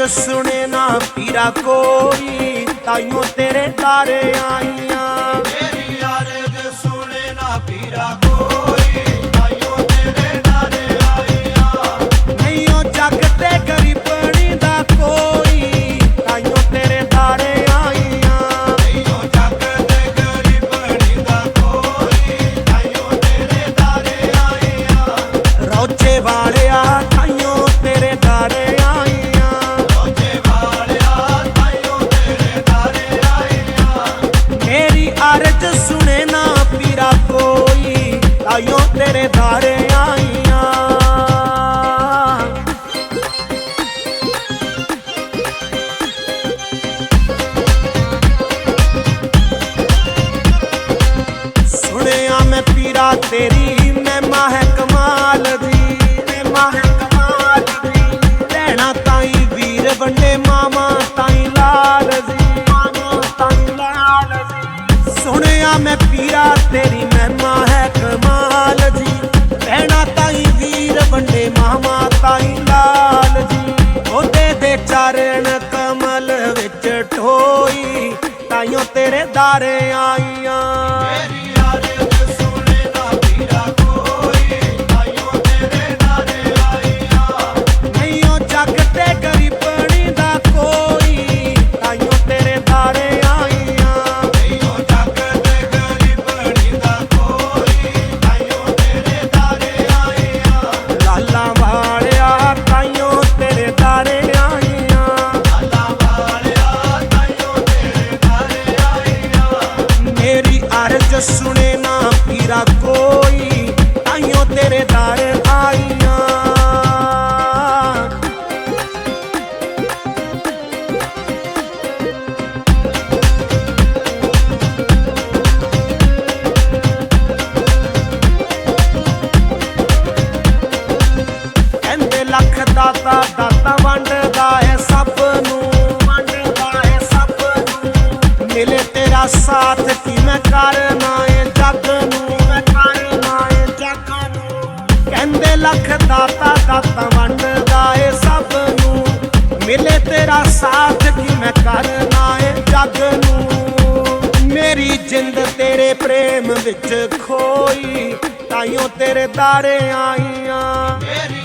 ਅਰਜ ਸੁਣੇ ਨਾ ਪੀਰਾ ਕੋਈ ਤਾਈਓ ਤੇਰੇ ਤਾਰੇ ਆਈਆਂ। ਤੇਰੀ ਮਹਿਮਾ ਹੈ ਕਮਾਲ ਦੀ, ਮਹਿਮਾ ਹੈ ਕਮਾਲ ਦੀ। ਲੈਣਾ ਤਾਈ ਵੀਰ ਵੰਡੇ ਮਾਮਾ ਤਾਈ ਲਾਲ ਜੀ। ਮਾਮਾ ਤਾਈ ਲਾਲ ਜੀ। ਸੁਣਿਆ ਮੈਂ ਪੀਰਾ, ਤੇਰੀ ਮਹਿਮਾ ਹੈ ਕਮਾਲ ਜੀ। ਲੈਣਾ ਤਾਈ ਵੀਰ ਵੰਡੇ ਮਾਮਾ ਤਾਈ ਲਾਲ ਜੀ। ਉਹਦੇ ਦੇ ਚਰਨ ਕਮਲ ਵਿੱਚ ਢੋਈ ਤਾਈਓ ਤੇਰੇ ਦਾਰੇ ਆਈਆਂ। ਤਾਈਓ ਆਈਆਂ। ਕਹਿੰਦੇ ਲੱਖ ਦਾਤਾ ਦਾਤਾ ਵੰਡਦਾ ਹੈ ਸਭ ਨੂੰ। ਵੰਡਦਾ ਹੈ ਸਭ ਨੂੰ। ਮਿਲੇ ਤੇਰਾ ਸਾਥ, ਕੀ ਮੈਂ ਕਰਨਾ ਏ ਜੱਗ ਨੂੰ? ਲੱਖ ਦਾਤਾ ਦਾਤਾ ਵੰਡਦਾ ਏ ਸਭ ਨੂੰ। ਮਿਲੇ ਤੇਰਾ ਸਾਥ ਕੀ ਮੈਂ ਕਰਨਾ ਏ ਜੱਗ ਨੂੰ। ਮੇਰੀ ਜਿੰਦ ਤੇਰੇ ਪ੍ਰੇਮ ਵਿੱਚ ਖੋਈ, ਤਾਈਓ ਤੇਰੇ ਤਾਰੇ ਆਈਆਂ। ਮੇਰੀ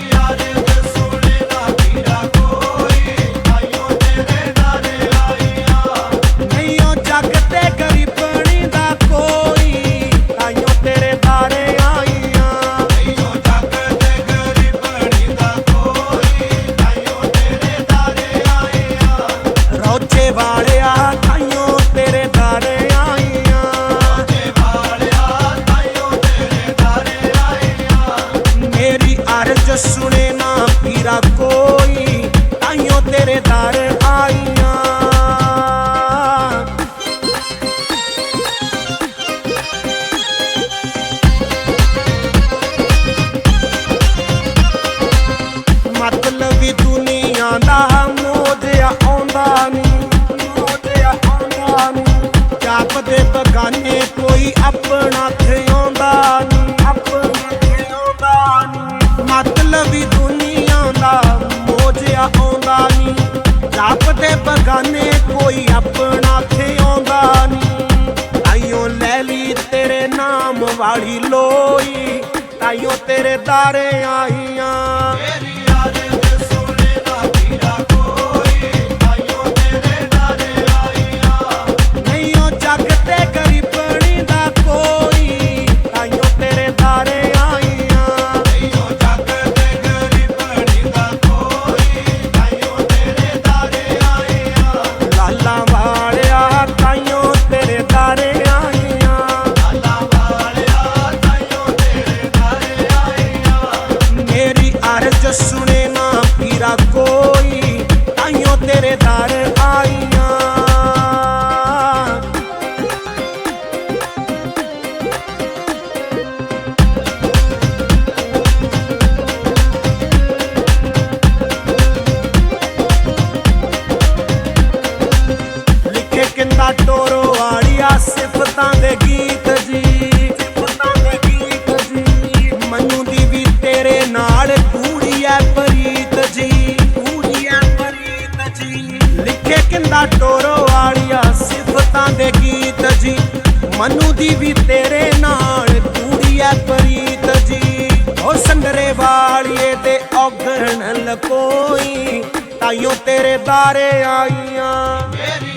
ਆਪਣਾ ਥਿਆਉਂਦਾ ਨਹੀਂ ਆਪਣਾ ਥਿਆਉਂਦਾ ਨਹੀਂ ਮਤਲਬ ਵੀ ਦੁਨੀਆ ਦਾ ਮੋਜਿਆ ਆਉਂਦਾ ਨਹੀਂ ਜਾਪਦੇ ਬਗਾਨੇ ਕੋਈ ਆਪਣਾ ਥਿਆਉਂਦਾ ਨਹੀਂ ਤਾਈਓ ਲੈ ਲਈ ਤੇਰੇ ਨਾਮ ਵਾਲੀ ਲੋਈ ਤਾਈਓ ਤੇਰੇ ਦਾਰੇ ਆਈਆਂ। ਨਾ ਮਨੂ ਦੀ ਵੀ ਤੇਰੇ ਨਾਲ ਤੂੜੀ ਐ ਪ੍ਰੀਤ ਜੀ। ਓ ਸੰਗਰੇ ਵਾਲੀਏ ਤੇ ਔਗਣ ਲਕੋਈ। ਤਾਈਓ ਤੇਰੇ ਬਾਰੇ ਆਈਆਂ। ਮੇਰੀ